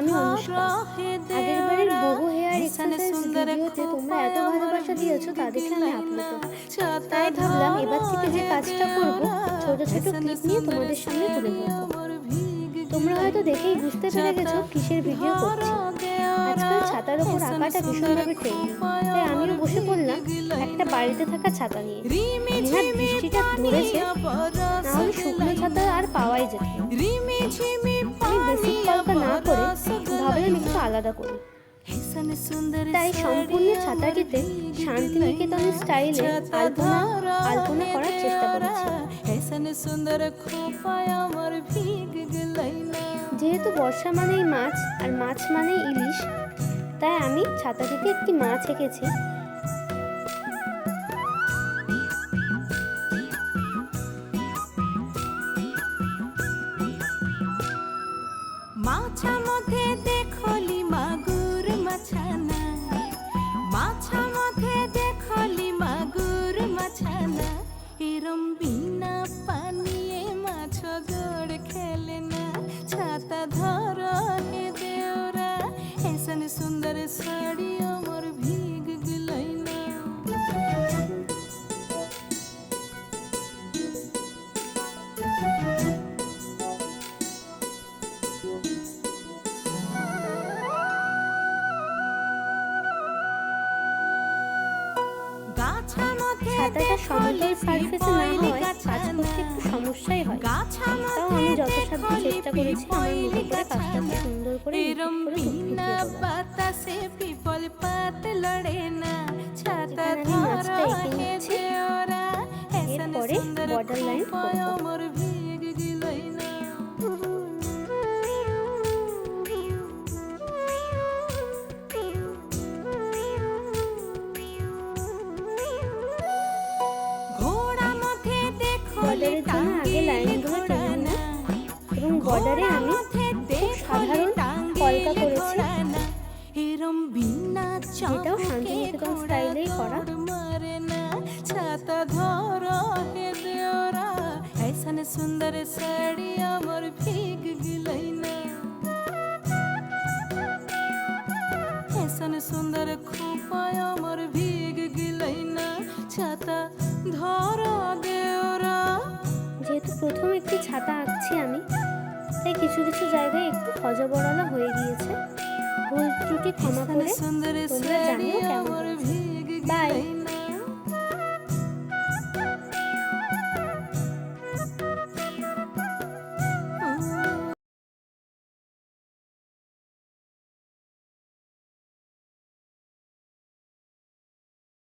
আমি অনুষ্কা আগেরবারের বহু hair exercise ভিডিওতে তোমরা এত ভালোবাসা দিয়েছ তা দেখে আমি আপ্লুত। তাই ভাবলাম এবার থেকে যে কাজটা করব ছোট ছোট ক্লিপ নিয়ে তোমাদের সামনে তুলে ধরবো। তোমরা হয়তো দেখেই বুঝতে পেরে গেছো কিসের ভিডিও করছি। আজকাল ছাতার ওপর আঁকাটা ভীষণভাবে ট্রেন্ডিং তাই আমিও বসে পড়লাম একটা বাড়িতে থাকা ছাতা নিয়ে। বৃষ্টিটা ধরেছে হলে শুকনো ছাতা আর পাওয়াই যেত আলাদা করি। তাই সম্পূর্ণ ছাতাটিতে শান্তিনিকেতনের স্টাইলে আলপনা আলপনা করার চেষ্টা করেছি। যেহেতু বর্ষা মানেই মাছ আর মাছ মানেই ইলিশ, তাই আমি ছাতাটিতে একটি মাছ এঁকেছি। মাছা গরম বিনা পানিয়ে মাছ গড় খেলে না। ছাতা ধর হে দেওরা এসন সুন্দর শাড়ি আমার ভিগ গলাই না thank you ছাতাটা সমতল সারফেসে না হওয়ায় কাজ করতে একটু সমস্যাই হয়। তাও আমি চেষ্টা করেছি আমার মতো করে কাজটাকে সুন্দর করে। বাতাসে পিপল পাত লড়ে না। ছাতা ধরা এরপরে করব। বর্ডারে আমি খুব সাধারণ কলকা করেছি এরম বিনা যেটাও শান্তিনিকেতন স্টাইলেই করা। মারে না ছাতা ধর হে দেওরা ऐसन সুন্দর শাড়ি আমার ভিগ গিলাই না ऐसन সুন্দর খোপায় আমার ভিগ গিলাই না ছাতা জায়গায় একটু হজবরলা হয়ে গিয়েছে। ভুল ত্রুটি ক্ষমা করে তোমরা জানিও কেমন। আমার